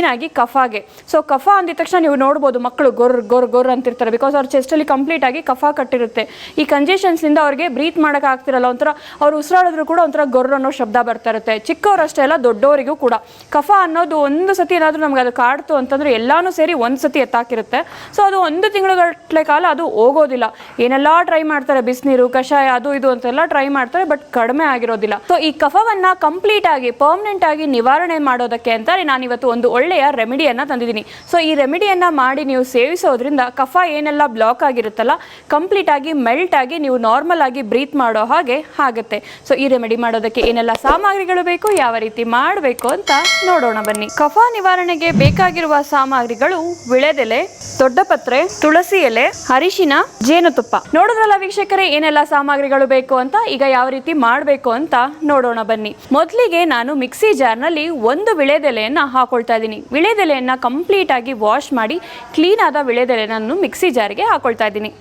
ಮೇಯ್ನಾಗಿ ಕಫಾಗೆ. ಸೊ ಕಫ ಅಂದಿದ ತಕ್ಷಣ ನೀವು ನೋಡ್ಬೋದು ಮಕ್ಕಳು ಗೊರ್ ಗೊರ್ ಗೊರ್ ಅಂತಿರ್ತಾರೆ. ಬಿಕಾಸ್ ಅವ್ರ ಚೆಸ್ಟಲ್ಲಿ ಕಂಪ್ಲೀಟ್ ಆಗಿ ಕಫ ಕಟ್ಟಿರುತ್ತೆ. ಈ ಕಂಜೆಷನ್ಸ್ನಿಂದ ಅವ್ರಿಗೆ ಬ್ರೀತ್ ಮಾಡೋಕೆ ಆಗ್ತಿರಲ್ಲ, ಒಂಥರ ಅವ್ರು ಉಸಿರಾಡಿದ್ರು ಕೂಡ ಒಂಥರ ಗೊರ್ ಅನ್ನೋ ಶಬ್ದ ಬರ್ತಾ ಇರುತ್ತೆ. ಚಿಕ್ಕವರಷ್ಟೇ ಅಲ್ಲ, ದೊಡ್ಡವರಿಗೂ ಕೂಡ. ಕಫ ಅನ್ನೋದು ಒಂದು ಸತಿ ಏನಾದರೂ ನಮ್ಗೆ ಅದು ಕಾಡ್ತು ಅಂತಂದ್ರೆ ಎಲ್ಲಾನು ಸೇರಿ ಒಂದು ಸತಿ ಎತ್ತಾಕಿರುತ್ತೆ. ಸೊ ಅದು ಒಂದು ತಿಂಗಳುಗಟ್ಟಲೆ ಕಾಲ ಅದು ಹೋಗೋದಿಲ್ಲ. ಏನೆಲ್ಲ ಟ್ರೈ ಮಾಡ್ತಾರೆ, ಬಿಸಿನೀರು, ಕಷಾಯ, ಅದು ಇದು ಅಂತೆಲ್ಲ ಟ್ರೈ ಮಾಡ್ತಾರೆ ಬಟ್ ಕಡಿಮೆ ಆಗಿರೋದಿಲ್ಲ. ಸೊ ಈ ಕಫವನ್ನ ಕಂಪ್ಲೀಟ್ ಆಗಿ ಪರ್ಮನೆಂಟ್ ಆಗಿ ನಿವಾರಣೆ ಮಾಡೋದಕ್ಕೆ ಅಂತ ನಾನು ಇವತ್ತು ಒಂದು ಒಳ್ಳೆಯ ರೆಮಿಡಿಯನ್ನ ತಂದಿದ್ದೀನಿ. ಸೊ ಈ ರೆಮಿಡಿಯನ್ನು ಮಾಡಿ ನೀವು ಸೇವಿಸೋದ್ರಿಂದ ಕಫ ಏನೆಲ್ಲ ಬ್ಲಾಕ್ ಆಗಿರುತ್ತಲ್ಲ ಕಂಪ್ಲೀಟ್ ಆಗಿ ಮೆಲ್ಟ್ ಆಗಿ ನೀವು ನಾರ್ಮಲ್ ಆಗಿ ಬ್ರೀತ್ ಮಾಡೋ ಹಾಗೆ ಆಗುತ್ತೆ. ಸೊ ಈ ರೆಮಿಡಿ ಮಾಡೋದಕ್ಕೆ ಏನೆಲ್ಲ ಸಾಮಗ್ರಿಗಳು ಬೇಕು, ಯಾವ ರೀತಿ ಮಾಡಬೇಕು ಅಂತ ನೋಡೋಣ ಬನ್ನಿ. ಕಫ ನಿವಾರಣೆಗೆ ಬೇಕಾಗಿರುವ ಸಾಮಗ್ರಿಗಳು ವಿಳೆದೆಲೆ ದೊಡ್ಡಪತ್ರೆ, ತುಳಸಿ ಎಲೆ, ಅರಿಶಿನ, ಜೇನುತುಪ್ಪ. ನೋಡಿದ್ರಲ್ಲ ವೀಕ್ಷಕರೇ ಏನೆಲ್ಲ ಸಾಮಗ್ರಿಗಳು ಬೇಕು ಅಂತ? ಈಗ ಯಾವ ರೀತಿ ಮಾಡಬೇಕು ಅಂತ ನೋಡೋಣ ಬನ್ನಿ. ಮೊದಲಿಗೆ ನಾನು ಮಿಕ್ಸಿ ಜಾರ್ನಲ್ಲಿ ಒಂದು ವಿಳೆದೆಲೆಯನ್ನ ಹಾಕೊಳ್ತಾ ಇದ್ದೀನಿ. ವಿಳೆದೆಲೆಯನ್ನ ಕಂಪ್ಲೀಟ್ ಆಗಿ ವಾಶ್ ಮಾಡಿ ಕ್ಲೀನ್ ಆದ ವಿಳೆದೆಲೆ ಮಿಕ್ಸಿ ಜಾರಿಗೆ ಹಾಕೊಳ್ತಾ ಇದ್ದೀನಿ.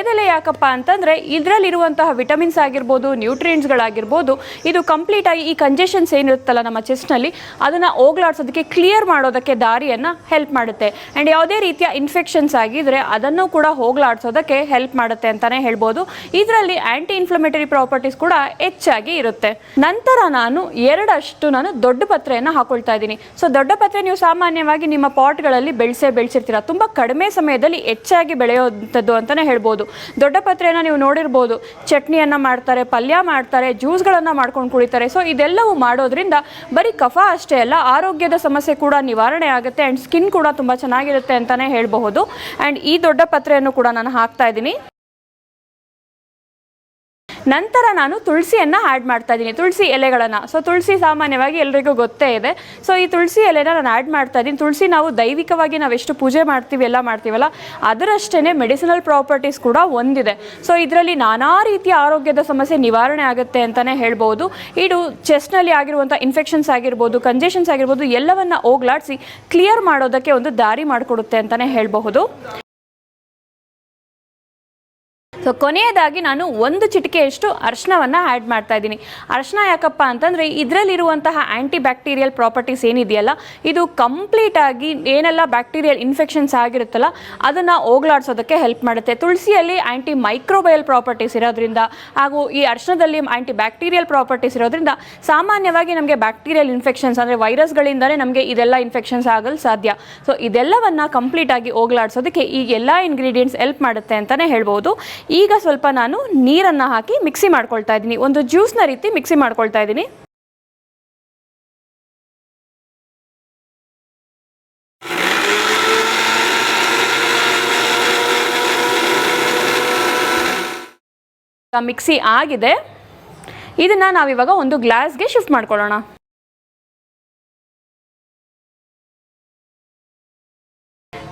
ಎದೆಲೆ ಯಾಕಪ್ಪ ಅಂತಂದರೆ ಇದರಲ್ಲಿರುವಂತಹ ವಿಟಮಿನ್ಸ್ ಆಗಿರ್ಬೋದು ನ್ಯೂಟ್ರಿಯೆಂಟ್ಸ್ಗಳಾಗಿರ್ಬೋದು ಇದು ಕಂಪ್ಲೀಟ್ ಆಗಿ ಈ ಕಂಜೆಷನ್ಸ್ ಏನಿರುತ್ತಲ್ಲ ನಮ್ಮ ಚೆಸ್ಟ್ನಲ್ಲಿ ಅದನ್ನು ಹೋಗ್ಲಾಡ್ಸೋದಕ್ಕೆ ಕ್ಲಿಯರ್ ಮಾಡೋದಕ್ಕೆ ದಾರಿಯನ್ನು ಹೆಲ್ಪ್ ಮಾಡುತ್ತೆ. ಆ್ಯಂಡ್ ಯಾವುದೇ ರೀತಿಯ ಇನ್ಫೆಕ್ಷನ್ಸ್ ಆಗಿದ್ರೆ ಅದನ್ನು ಕೂಡ ಹೋಗ್ಲಾಡ್ಸೋದಕ್ಕೆ ಹೆಲ್ಪ್ ಮಾಡುತ್ತೆ ಅಂತಲೇ ಹೇಳ್ಬೋದು. ಇದರಲ್ಲಿ ಆ್ಯಂಟಿ ಇನ್ಫ್ಲಮೇಟರಿ ಪ್ರಾಪರ್ಟೀಸ್ ಕೂಡ ಹೆಚ್ಚಾಗಿ ಇರುತ್ತೆ. ನಂತರ ನಾನು ಎರಡಷ್ಟು ನಾನು ದೊಡ್ಡ ಪತ್ರೆಯನ್ನು ಹಾಕೊಳ್ತಾ ಇದ್ದೀನಿ. ಸೊ ದೊಡ್ಡ ಪತ್ರೆ ನೀವು ಸಾಮಾನ್ಯವಾಗಿ ನಿಮ್ಮ ಪಾಟ್ಗಳಲ್ಲಿ ಬೆಳೆಸೇ ಬೆಳೆಸಿರ್ತೀರ. ತುಂಬ ಕಡಿಮೆ ಸಮಯದಲ್ಲಿ ಹೆಚ್ಚಾಗಿ ಬೆಳೆಯೋವಂಥದ್ದು ಅಂತಲೇ ಹೇಳ್ಬೋದು. ದೊಡ್ಡ ಪತ್ರೆನ ನೀವು ನೋಡಿರ್ಬೋದು. ಚಟ್ನಿಯನ್ನು ಮಾಡ್ತಾರೆ, ಪಲ್ಯ ಮಾಡ್ತಾರೆ, ಜ್ಯೂಸ್ಗಳನ್ನು ಮಾಡ್ಕೊಂಡು ಕುಡಿತಾರೆ ಸೊ ಇದೆಲ್ಲವೂ ಮಾಡೋದ್ರಿಂದ ಬರೀ ಕಫ ಅಷ್ಟೇ ಅಲ್ಲ, ಆರೋಗ್ಯದ ಸಮಸ್ಯೆ ಕೂಡ ನಿವಾರಣೆ ಆಗುತ್ತೆ ಆ್ಯಂಡ್ ಸ್ಕಿನ್ ಕೂಡ ತುಂಬ ಚೆನ್ನಾಗಿರುತ್ತೆ ಅಂತಲೇ ಹೇಳಬಹುದು. ಆ್ಯಂಡ್ ಈ ದೊಡ್ಡ ಪತ್ರೆಯನ್ನು ಕೂಡ ನಾನು ಹಾಕ್ತಾ ಇದ್ದೀನಿ. ನಂತರ ನಾನು ತುಳಸಿಯನ್ನು ಆ್ಯಡ್ ಮಾಡ್ತಾ ಇದ್ದೀನಿ. ತುಳಸಿ ಎಲೆಗಳನ್ನು. ಸೊ ತುಳಸಿ ಸಾಮಾನ್ಯವಾಗಿ ಎಲ್ರಿಗೂ ಗೊತ್ತೇ ಇದೆ. ಸೊ ಈ ತುಳಸಿ ಎಲೆನ ನಾನು ಆ್ಯಡ್ ಮಾಡ್ತಾ ಇದ್ದೀನಿ. ತುಳಸಿ ನಾವು ದೈವಿಕವಾಗಿ ನಾವು ಎಷ್ಟು ಪೂಜೆ ಮಾಡ್ತೀವಿ, ಎಲ್ಲ ಮಾಡ್ತೀವಲ್ಲ ಅದರಷ್ಟೇ ಮೆಡಿಸಿನಲ್ ಪ್ರಾಪರ್ಟೀಸ್ ಕೂಡ ಒಂದಿದೆ. ಸೊ ಇದರಲ್ಲಿ ನಾನಾ ರೀತಿಯ ಆರೋಗ್ಯದ ಸಮಸ್ಯೆ ನಿವಾರಣೆ ಆಗುತ್ತೆ ಅಂತಲೇ ಹೇಳ್ಬೋದು. ಇದು ಚೆಸ್ಟ್ನಲ್ಲಿ ಆಗಿರುವಂಥ ಇನ್ಫೆಕ್ಷನ್ಸ್ ಆಗಿರ್ಬೋದು ಕಂಜೆಷನ್ಸ್ ಆಗಿರ್ಬೋದು, ಎಲ್ಲವನ್ನು ಹೋಗ್ಲಾಡಿಸಿ ಕ್ಲಿಯರ್ ಮಾಡೋದಕ್ಕೆ ಒಂದು ದಾರಿ ಮಾಡಿಕೊಡುತ್ತೆ ಅಂತಲೇ ಹೇಳಬಹುದು. ಸೊ ಕೊನೆಯದಾಗಿ ನಾನು ಒಂದು ಚಿಟಿಕೆಯಷ್ಟು ಅರ್ಶನವನ್ನು ಆ್ಯಡ್ ಮಾಡ್ತಾ ಇದ್ದೀನಿ. ಅರ್ಶನ ಯಾಕಪ್ಪ ಅಂತಂದರೆ ಇದರಲ್ಲಿರುವಂತಹ ಆ್ಯಂಟಿ ಬ್ಯಾಕ್ಟೀರಿಯಲ್ ಪ್ರಾಪರ್ಟೀಸ್ ಏನಿದೆಯಲ್ಲ, ಇದು ಕಂಪ್ಲೀಟಾಗಿ ಏನೆಲ್ಲ ಬ್ಯಾಕ್ಟೀರಿಯಲ್ ಇನ್ಫೆಕ್ಷನ್ಸ್ ಆಗಿರುತ್ತಲ್ಲ, ಅದನ್ನು ಹೋಗ್ಲಾಡ್ಸೋದಕ್ಕೆ ಹೆಲ್ಪ್ ಮಾಡುತ್ತೆ. ತುಳಸಿಯಲ್ಲಿ ಆ್ಯಂಟಿ ಮೈಕ್ರೋಬಯಲ್ ಪ್ರಾಪರ್ಟೀಸ್ ಇರೋದ್ರಿಂದ, ಹಾಗೂ ಈ ಅರ್ಶನದಲ್ಲಿ ಆ್ಯಂಟಿ ಬ್ಯಾಕ್ಟೀರಿಯಲ್ ಪ್ರಾಪರ್ಟೀಸ್ ಇರೋದ್ರಿಂದ ಸಾಮಾನ್ಯವಾಗಿ ನಮಗೆ ಬ್ಯಾಕ್ಟೀರಿಯಲ್ ಇನ್ಫೆಕ್ಷನ್ಸ್ ಅಂದರೆ ವೈರಸ್ಗಳಿಂದಲೇ ನಮಗೆ ಇದೆಲ್ಲ ಇನ್ಫೆಕ್ಷನ್ಸ್ ಆಗಲು ಸಾಧ್ಯ. ಸೊ ಇದೆಲ್ಲವನ್ನು ಕಂಪ್ಲೀಟಾಗಿ ಹೋಗ್ಲಾಡ್ಸೋದಕ್ಕೆ ಈ ಎಲ್ಲ ಇಂಗ್ರೀಡಿಯೆಂಟ್ಸ್ ಹೆಲ್ಪ್ ಮಾಡುತ್ತೆ ಅಂತಲೇ ಹೇಳ್ಬೋದು. ಈಗ ಸ್ವಲ್ಪ ನಾನು ನೀರನ್ನು ಹಾಕಿ ಮಿಕ್ಸಿ ಮಾಡ್ಕೊಳ್ತಾ ಇದ್ದೀನಿ. ಒಂದು ಜ್ಯೂಸ್ನ ರೀತಿ ಮಿಕ್ಸಿ ಮಾಡ್ಕೊಳ್ತಾ ಇದ್ದೀನಿ. ಮಿಕ್ಸಿ ಆಗಿದೆ. ಇದನ್ನು ನಾವಿವಾಗ ಒಂದು ಗ್ಲಾಸ್ಗೆ ಶಿಫ್ಟ್ ಮಾಡ್ಕೊಳ್ಳೋಣ.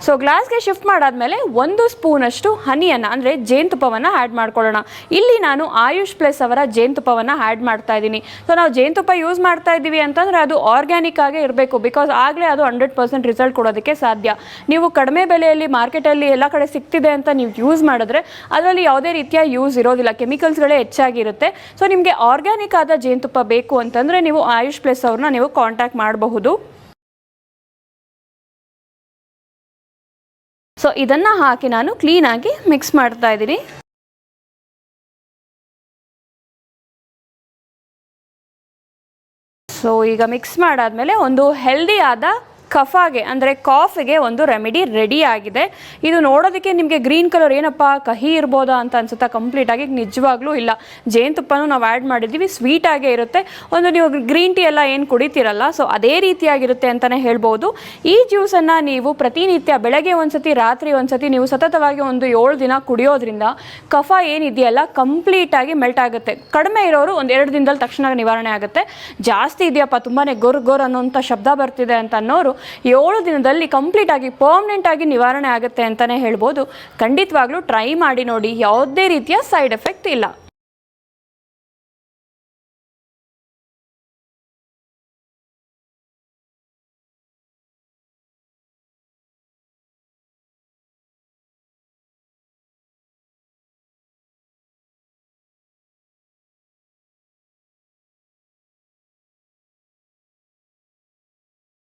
ಸೊ ಗ್ಲಾಸ್ಗೆ ಶಿಫ್ಟ್ ಮಾಡಾದ್ಮೇಲೆ ಒಂದು ಸ್ಪೂನಷ್ಟು ಹನಿಯನ್ನು ಅಂದರೆ ಜೇನುತುಪ್ಪವನ್ನು ಆ್ಯಡ್ ಮಾಡ್ಕೊಳ್ಳೋಣ. ಇಲ್ಲಿ ನಾನು ಆಯುಷ್ ಪ್ಲಸ್ ಅವರ ಜೇನುತುಪ್ಪವನ್ನು ಆ್ಯಡ್ ಮಾಡ್ತಾ ಇದ್ದೀನಿ. ಸೊ ನಾವು ಜೇನುತುಪ್ಪ ಯೂಸ್ ಮಾಡ್ತಾ ಇದ್ದೀವಿ ಅಂತಂದರೆ ಅದು ಆರ್ಗ್ಯಾನಿಕ್ ಆಗೇ ಇರಬೇಕು ಬಿಕಾಸ್ ಆಗಲೇ ಅದು ಹಂಡ್ರೆಡ್ ಪರ್ಸೆಂಟ್ ರಿಸಲ್ಟ್ ಕೊಡೋದಕ್ಕೆ ಸಾಧ್ಯ. ನೀವು ಕಡಿಮೆ ಬೆಲೆಯಲ್ಲಿ ಮಾರ್ಕೆಟಲ್ಲಿ ಎಲ್ಲ ಕಡೆ ಸಿಗ್ತಿದೆ ಅಂತ ನೀವು ಯೂಸ್ ಮಾಡಿದ್ರೆ ಅದರಲ್ಲಿ ಯಾವುದೇ ರೀತಿಯ ಯೂಸ್ ಇರೋದಿಲ್ಲ. ಕೆಮಿಕಲ್ಸ್ಗಳೇ ಹೆಚ್ಚಾಗಿರುತ್ತೆ. ಸೊ ನಿಮಗೆ ಆರ್ಗ್ಯಾನಿಕ್ ಆದ ಜೇನುತುಪ್ಪ ಬೇಕು ಅಂತಂದರೆ ನೀವು ಆಯುಷ್ ಪ್ಲಸ್ ಅವ್ರನ್ನ ನೀವು ಕಾಂಟ್ಯಾಕ್ಟ್ ಮಾಡಬಹುದು. ಸೊ ಇದನ್ನು ಹಾಕಿ ನಾನು ಕ್ಲೀನಾಗಿ ಮಿಕ್ಸ್ ಮಾಡ್ತಾ ಇದ್ದೀನಿ. ಸೊ ಈಗ ಮಿಕ್ಸ್ ಮಾಡಾದ್ಮೇಲೆ ಒಂದು ಹೆಲ್ದಿ ಆದ ಕಫಾಗೆ, ಅಂದರೆ ಕಾಫಿಗೆ ಒಂದು ರೆಮಿಡಿ ರೆಡಿ ಆಗಿದೆ. ಇದು ನೋಡೋದಕ್ಕೆ ನಿಮಗೆ ಗ್ರೀನ್ ಕಲರ್ ಏನಪ್ಪ, ಕಹಿ ಇರ್ಬೋದಾ ಅಂತ ಅನ್ಸುತ್ತಾ? ಕಂಪ್ಲೀಟಾಗಿ ನಿಜವಾಗ್ಲೂ ಇಲ್ಲ. ಜೇನುತುಪ್ಪನೂ ನಾವು ಆ್ಯಡ್ ಮಾಡಿದ್ದೀವಿ ಸ್ವೀಟಾಗೇ ಇರುತ್ತೆ. ಒಂದು ನೀವು ಗ್ರೀನ್ ಟೀ ಎಲ್ಲ ಏನು ಕುಡಿತೀರಲ್ಲ ಸೊ ಅದೇ ರೀತಿಯಾಗಿರುತ್ತೆ ಅಂತಲೇ ಹೇಳ್ಬೋದು. ಈ ಜ್ಯೂಸನ್ನು ನೀವು ಪ್ರತಿನಿತ್ಯ ಬೆಳಗ್ಗೆ ಒಂದ್ಸತಿ, ರಾತ್ರಿ ಒಂದ್ಸತಿ, ನೀವು ಸತತವಾಗಿ ಒಂದು ಏಳು ದಿನ ಕುಡಿಯೋದ್ರಿಂದ ಕಫ ಏನಿದೆಯಲ್ಲ ಕಂಪ್ಲೀಟಾಗಿ ಮೆಲ್ಟ್ ಆಗುತ್ತೆ. ಕಡಿಮೆ ಇರೋರು ಒಂದು ಎರಡು ದಿನದಲ್ಲಿ ತಕ್ಷಣ ನಿವಾರಣೆ ಆಗುತ್ತೆ. ಜಾಸ್ತಿ ಇದೆಯಪ್ಪ ತುಂಬಾ ಗೊರ್ ಗೊರ್ ಅನ್ನೋಂಥ ಶಬ್ದ ಬರ್ತಿದೆ ಅಂತ ಅನ್ನೋರು ಏಳು ದಿನದಲ್ಲಿ ಕಂಪ್ಲೀಟ್ ಆಗಿ ಪರ್ಮನೆಂಟ್ ಆಗಿ ನಿವಾರಣೆ ಆಗುತ್ತೆ ಅಂತಲೇ ಹೇಳ್ಬೋದು. ಖಂಡಿತವಾಗ್ಲೂ ಟ್ರೈ ಮಾಡಿ ನೋಡಿ, ಯಾವುದೇ ರೀತಿಯ ಸೈಡ್ ಎಫೆಕ್ಟ್ ಇಲ್ಲ.